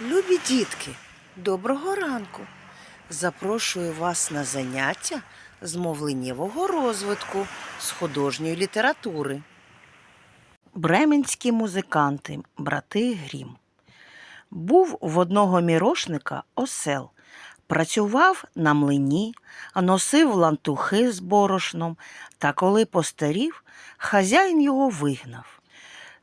Любі дітки, доброго ранку. Запрошую вас на заняття з мовленнєвого розвитку з художньої літератури. Бременські музиканти, брати Грім. Був в одного мірошника осел. Працював на млині, носив лантухи з борошном, та коли постарів, хазяїн його вигнав.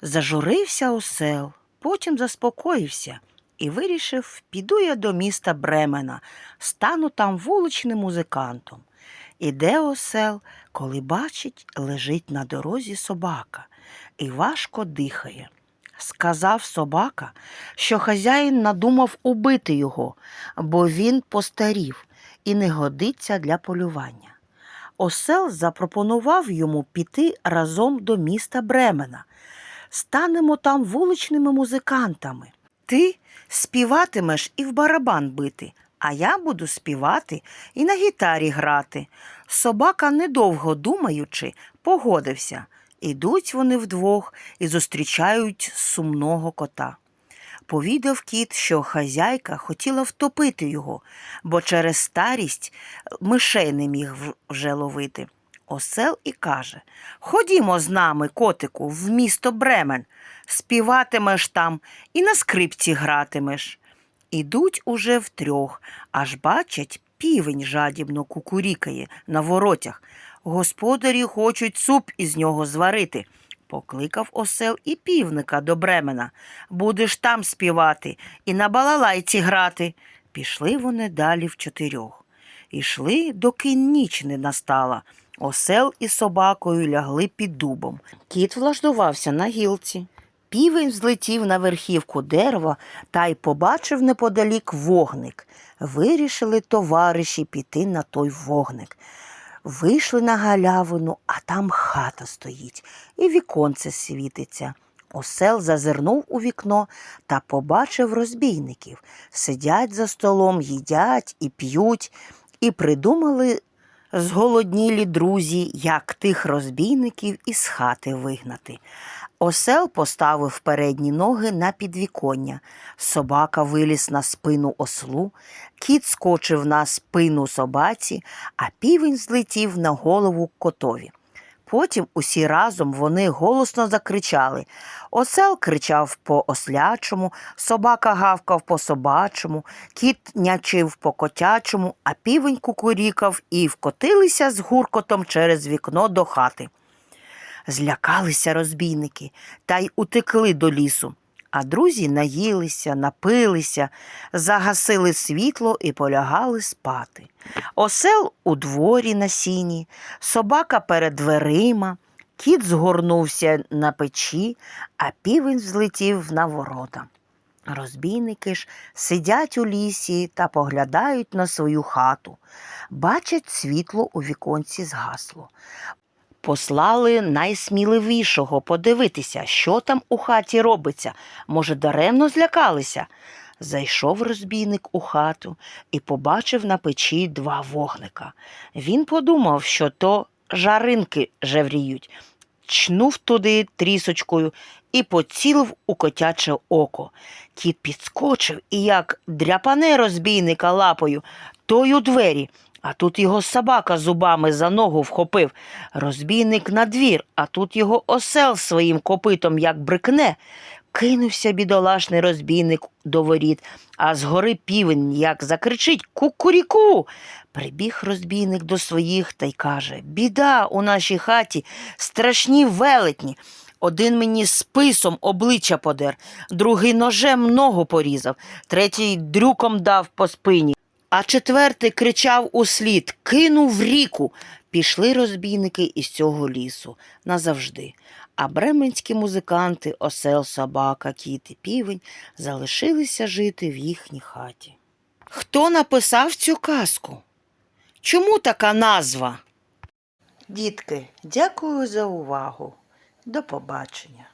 Зажурився осел, потім заспокоївся і вирішив, піду я до міста Бремена, стану там вуличним музикантом. Іде осел, коли бачить, лежить на дорозі собака і важко дихає. Сказав собака, що хазяїн надумав убити його, бо він постарів і не годиться для полювання. Осел запропонував йому піти разом до міста Бремена. Станемо там вуличними музикантами. Ти співатимеш і в барабан бити, а я буду співати і на гітарі грати. Собака, недовго думаючи, погодився. Ідуть вони вдвох і зустрічають сумного кота. Повідав кіт, що хазяйка хотіла втопити його, бо через старість мишей не міг вже ловити. Осел і каже Ходімо з нами, котику, в місто Бремен. Співатимеш там і на скрипці гратимеш. Ідуть уже втрьох, аж бачать, півень жадібно кукурікає на воротях. Господарі хочуть суп із нього зварити. Покликав осел і півника до Бремена. Будеш там співати і на балалайці грати. Пішли вони далі в чотирьох. Ішли, доки ніч не настала. Осел із собакою лягли під дубом. Кіт влаштувався на гілці. Півень злетів на верхівку дерева та й побачив неподалік вогник. Вирішили товариші піти на той вогник. Вийшли на галявину, а там хата стоїть, і віконце світиться. Осел зазирнув у вікно та побачив розбійників. Сидять за столом, їдять і п'ють, і придумали зголоднілі друзі, як тих розбійників із хати вигнати. Осел поставив передні ноги на підвіконня, собака виліз на спину ослу, кіт скочив на спину собаці, а півень злетів на голову котові. Потім усі разом вони голосно закричали. Осел кричав по ослячому, собака гавкав по собачому, кіт нячив по котячому, а півень кукурікав і вкотилися з гуркотом через вікно до хати. Злякалися розбійники та й утекли до лісу. А друзі наїлися, напилися, загасили світло і полягали спати. Осел у дворі на сіні, собака перед дверима, кіт згорнувся на печі, а півень злетів на ворота. Розбійники ж сидять у лісі та поглядають на свою хату. Бачать, світло у віконці згасло. Послали найсміливішого подивитися, що там у хаті робиться. Може, даремно злякалися. Зайшов розбійник у хату і побачив на печі два вогника. Він подумав, що то жаринки жевріють, чнув туди трісочкою і поцілив у котяче око. Кіт підскочив і як дряпане розбійника лапою, той у двері. А тут його собака зубами за ногу вхопив. Розбійник на двір, а тут його осел своїм копитом як брикне. Кинувся бідолашний розбійник до воріт, а згори півень як закричить Кукуріку. Прибіг розбійник до своїх та й каже Біда у нашій хаті, страшні велетні. Один мені списом обличчя подер, другий ножем ногу порізав, третій дрюком дав по спині. А четвертий кричав услід кинув в ріку. Пішли розбійники із цього лісу назавжди. А бременські музиканти, осел, собака, кіт і півень залишилися жити в їхній хаті. Хто написав цю казку? Чому така назва? Дітки, дякую за увагу. До побачення.